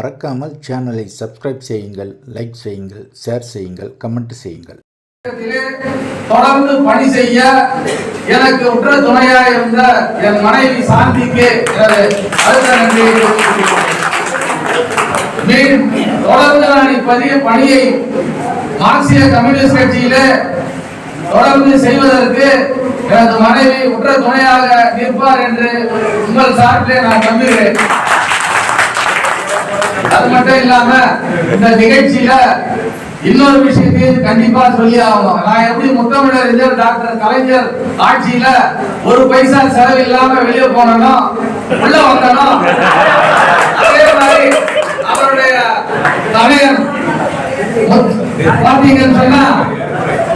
மறக்காமல் சேனலை சப்ஸ்கிரைப் செய்யுங்கள் லைக் செய்யுங்கள் ஷேர் செய்யுங்கள் கமெண்ட் செய்யுங்கள். தொடர்ந்து பணி செய்ய எனக்கு உற்ற துணையாக இருந்த என் மனைவி சாந்திக்கு எனது அடுத்த நன்றியை தொடர்ந்து நான் இப்பதிய பணியை மார்க்சிய கம்யூனிஸ்ட் கட்சியிலே தொடர்ந்து செய்வதற்கு எனது மனைவி உற்ற துணையாக நிற்பார் என்று உங்கள் சார்பிலே நான் நம்புகிறேன். அது மட்டும் இல்லாம இந்த நிகழ்ச்சியில இன்னொரு விஷயத்தையும் கண்டிப்பா சொல்லி ஆகணும். நான் எப்படி முத்தமிழறிஞர் டாக்டர் கலைஞர் ஆட்சியில ஒரு பைசா செலவு இல்லாம வெளியே போனோம் உள்ள வந்தனும் அதே மாதிரி அவருடைய தலைவர் பாத்தீங்கன்னு சொன்னா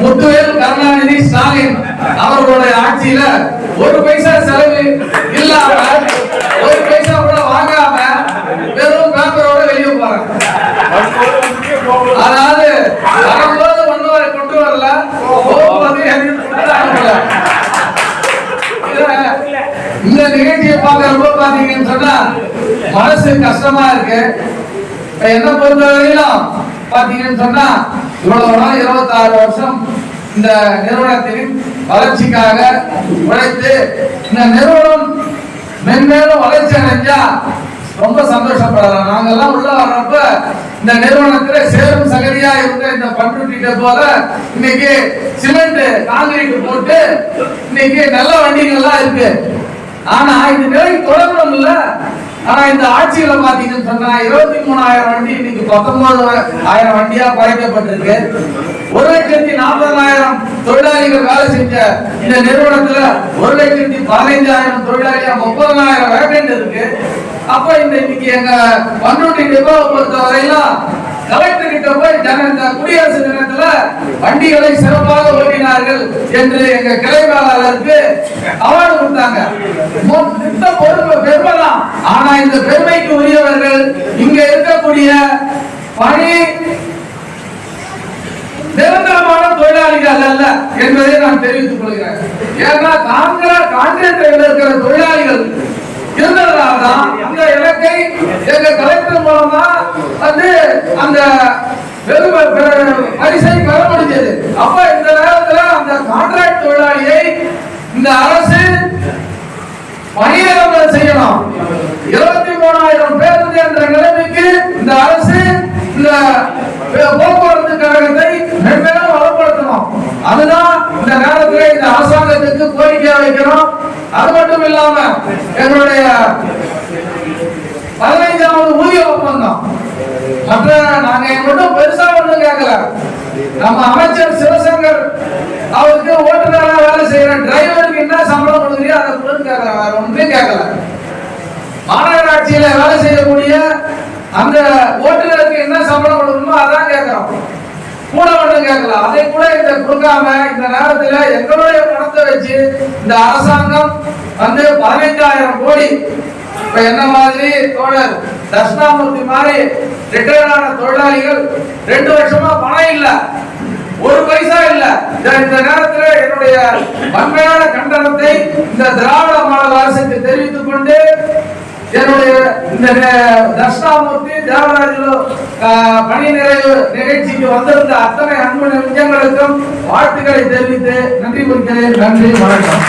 முத்துவேல் கருணாநிதி ஸ்டாலின் அவர்களுடைய ஆட்சியில ஒரு பைசா செலவு இந்த நிகழ்ச்சியை பார்க்கறப்போ பாத்தீங்கன்னு சொன்னா மனசு கஷ்டமா இருக்கு. என்ன பொறுத்த வரையிலும் பாத்தீங்கன்னு சொன்னா இவ்வளவு நாள் இருபத்தாறு வருஷம் இந்த நிறுவனத்தின் வளர்ச்சிக்காக உழைத்து இந்த நிறுவனம் மென்மேலும் வளர்ச்சி அடைஞ்சா ரொம்ப சந்தோஷப்படலாம். நாங்கெல்லாம் உள்ள வர்றப்ப இந்த நிறுவனத்துல சேரும் சகதியா இருந்த இந்த பண்ருட்டிட்ட போல இன்னைக்கு சிமெண்ட் காங்கிரீட் போட்டு இன்னைக்கு நல்ல வண்டிகள்லாம் இருக்கு. ஆனா இந்த நிலை தொடரணும் இல்ல. ஆனா இந்த ஆட்சியில பாத்தீங்கன்னு சொன்னா இருபத்தி மூணாயிரம் வண்டி இன்னைக்கு பத்தொன்பது ஆயிரம் வண்டியா குறைக்கப்பட்டிருக்கு. ஒரு லட்சத்தி நாற்பதாயிரம் தொழிலாளிகள் வேலை செஞ்ச இந்த நிறுவனத்துல ஒரு லட்சத்தி பதினைஞ்சாயிரம் தொழிலாளியா முப்பதனாயிரம் வேகண்ட் இருக்கு. அப்ப இந்த இன்னைக்கு எங்க பன்னூட்டி டிபோ பொறுத்த வரையிலும் கலெக்டர் கிட்ட போய் ஜன குடியரசு தினத்துல வண்டிகளை சிறப்பாக ஓட்டினார்கள் என்று எங்க கிளை மேலாளருக்கு அவார்டு கொடுத்தாங்க. மொ- இந்த பெருமை தான் ஆனா இந்த பெருமைக்கு உரியவர்கள் இங்க இருக்கக்கூடிய பணி நிரந்தரமான தொழிலாளிகள் அல்ல என்பதை நான் தெரிவித்துக் கொள்கிறேன். ஏன்னா காங்கிரஸ் காங்கிரஸ் இருக்கிற தொழிலாளிகள் இருந்ததுனால தான் அந்த இலக்கை எங்க கலெக்டர் மூலமா வந்து அந்த பரிசை பெற முடிஞ்சது அப்ப இந்த நேரத்துல அந்த கான்ட்ராக்ட் தொழிலாளியை இந்த அரசு பணியிடம் செய்யலாம். இருபத்தி மூணாயிரம் பேருந்து என்ற நிலைமைக்கு இந்த அரசு இந்த போக்குவரத்து கழகத்தை மென்மேலும் வளப்படுத்தணும். அதுதான் இந்த நேரத்தில் இந்த அரசாங்கத்துக்கு கோரிக்கை வைக்கிறோம் அது மட்டும் இல்லாம எங்களுடைய பதினைஞ்சாவது ஊதிய ஒப்பந்தம். மற்ற நாங்க மட்டும் பெருசா ஒண்ணும் கேட்கல நம்ம அமைச்சர் சிவசங்கர் அவருக்கு ஓட்டுநராக வேலை செய்யற டிரைவருக்கு என்ன சம்பளம் கொடுக்குறியோ அதை கொடுன்னு கேட்கல வேற ஒன்றுமே கேட்கல மாநகராட்சியில வேலை செய்யக்கூடிய அந்த ஓட்டுநருக்கு என்ன சம்பளம் கொடுக்கணுமோ அதான் கேட்கிறோம் கூட ஒண்ணும் கேட்கல அதை கூட இந்த கொடுக்காம இந்த நேரத்துல எங்களுடைய பணத்தை வச்சு இந்த அரசாங்கம் வந்து பதினைஞ்சாயிரம் கோடி. இப்ப என்ன மாதிரி தோழர்? தட்சிணாமூர்த்தி மாதிரி ரிட்டையர் ஆன தொழிலாளிகள் ரெண்டு வருஷமா பணம் இல்ல ஒரு பைசா இல்ல. இந்த- நேரத்தில் என்னுடைய வன்மையான கண்டனத்தை இந்த திராவிட மாடல் அரசுக்கு தெரிவித்துக் கொண்டு என்னுடைய இந்த நே- தட்சிணாமூர்த்தி ஆஹ், பணி நிறைவு நிகழ்ச்சிக்கு வந்திருந்த அத்தனை அன்பு நெஞ்சங்களுக்கும் வாழ்த்துக்களை தெரிவித்து நன்றி குறிக்கிறேன் நன்றி வணக்கம்.